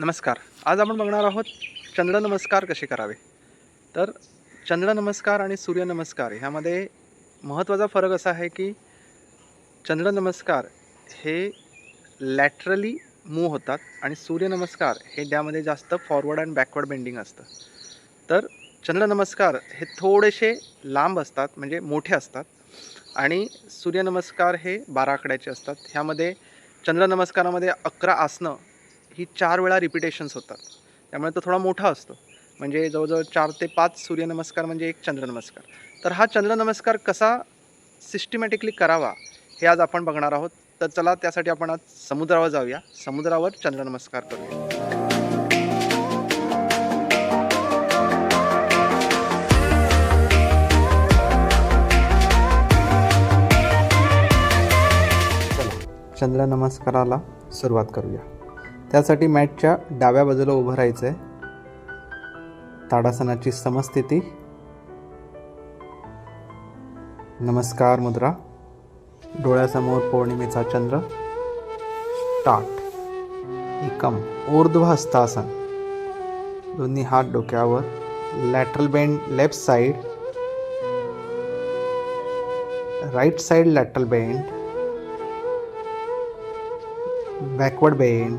नमस्कार. आज आपण बघणार आहोत चंद्रनमस्कार कसे करावे? तर चंद्रनमस्कार आणि सूर्यनमस्कार ह्यामध्ये महत्त्वाचा फरक असा आहे की चंद्रनमस्कार हे लॅटरली मूव होतात आणि सूर्यनमस्कार हे त्यामध्ये जास्त फॉरवर्ड अँड बॅकवर्ड बेंडिंग असतं. तर चंद्रनमस्कार हे थोडेसे लांब असतात म्हणजे मोठे असतात आणि सूर्यनमस्कार हे बारा आकड्याचे असतात. ह्यामध्ये चंद्रनमस्कारामध्ये अकरा आसनं ही चार वेळा रिपिटेशन्स होतात. त्यामुळे तो थोडा मोठा असतो. म्हणजे जवळजवळ चार ते पाच सूर्यनमस्कार म्हणजे एक चंद्रनमस्कार. तर हा चंद्रनमस्कार कसा सिस्टमॅटिकली करावा हे आज आपण बघणार आहोत. तर चला त्यासाठी आपण आज समुद्रावर जाऊया. समुद्रावर चंद्रनमस्कार करूया. चला चंद्रनमस्काराला सुरुवात करूया. त्यासाठी मॅटच्या डाव्या बाजूला उभं राहायचं आहे ताडासनाची समस्थिती. नमस्कार मुद्रा. डोळ्यासमोर पौर्णिमेचा चंद्र. टाट. एकम. ऊर्ध्व हस्तासन दोन्ही हात डोक्यावर. Lateral bend left side right side lateral bend backward bend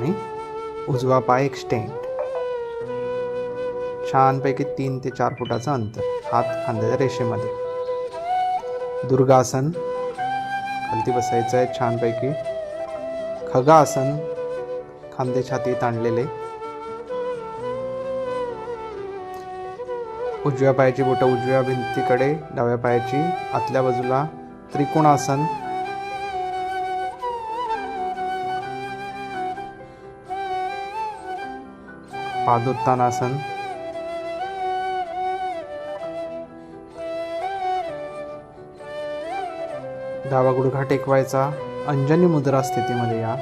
आणि उजवा पाय एक्सटेंड छानपैकी तीन ते चार फुटाचं अंतर. हात खांद्याच्या रेषेमध्ये. दुर्गासन. खालती बसायचं आहे छानपैकी. खगासन. खांदे छाती ताणलेले उजव्या पायाची बोटं उजव्या भिंतीकडे डाव्या पायाची आतल्या बाजूला त्रिकोणासन. पादोत्तानासन. डावा गुडघा टेकवायचा अंजनी मुद्रा स्थितीमध्ये या.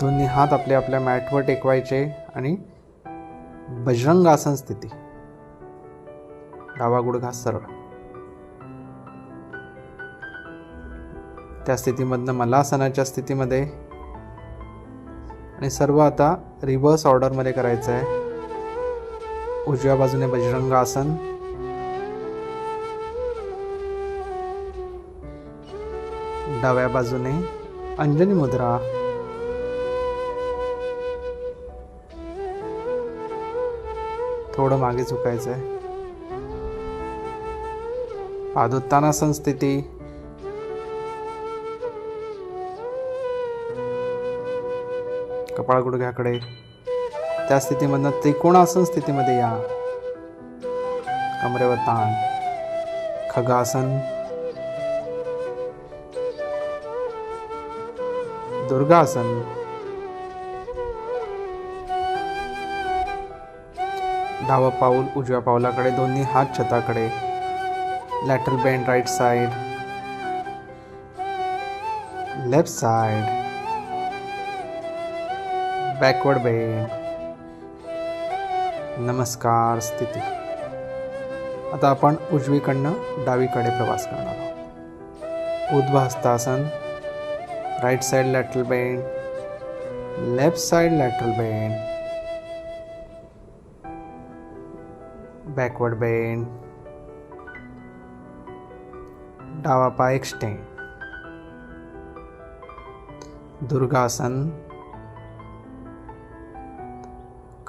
दोन्ही हात आपल्या आपल्या मॅटवर टेकवायचे आणि बजरंग आसन स्थिती. डावा गुडघा सरळ. त्या स्थितीमधनं मलासनाच्या स्थितीमध्ये. आणि सर्व आता रिव्हर्स ऑर्डरमध्ये करायचं आहे. उजव्या बाजूने बजरंग आसन. डाव्या बाजूने अंजनी मुद्रा. थोडं मागे झुकायचं आहे पादोत्तानासन स्थिती. कपाळ गुडघ्याकडे त्या स्थितीमधनं त्रिकोणासन स्थितीमध्ये या. कमरेवर ताण खगासन. दुर्गासन. डावं पाऊल उजव्या पावलाकडे दोन्ही हात छताकडे. Lateral bend right side left side backward bend नमस्कार स्थिती. आता आपण उजवीकडनं डावीकडे प्रवास करणार आहोत. Right side lateral bend left side lateral bend backward bend डावा पाय एक्सटेंड दुर्गासन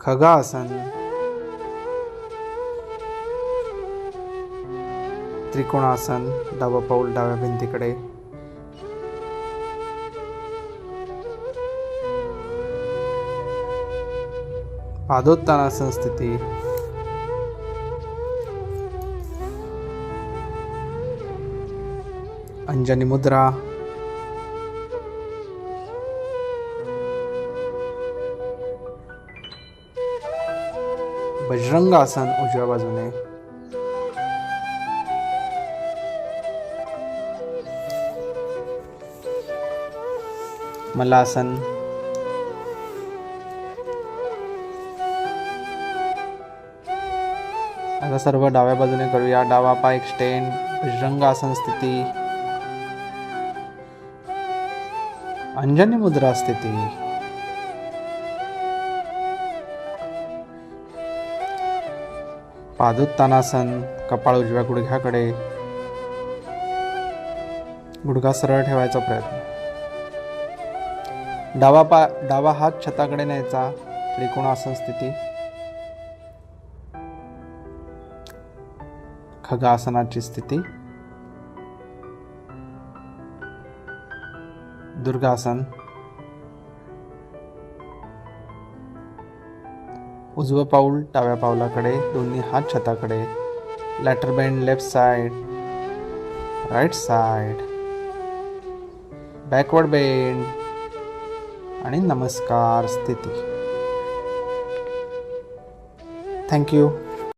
खगासन त्रिकोणासन डावं पाऊल डाव्या भिंतीकडे. पादोत्तानासन स्थिती. अंजनी मुद्रा. बजरंग आसन उजव्या बाजूने. मलासन आता सर्व डाव्या बाजूने करूया. डावा पाय एक्सटेंड भुजंग आसन स्थिती. अंजनी मुद्रा स्थिती. पादुत्तानासन कपाळ उजव्या गुडघ्याकडे. गुडघा सरळ ठेवायचा प्रयत्न. डावा पा डावा हात छताकडे न्यायचा त्रिकोणासन स्थिती. खगासनाची स्थिती. दुर्गासन. उजवं पाऊल डाव्या पावलाकडे दोन्ही हात छताकडे. Lateral bend left side right side backward bend आणि नमस्कार स्थिती. थँक्यू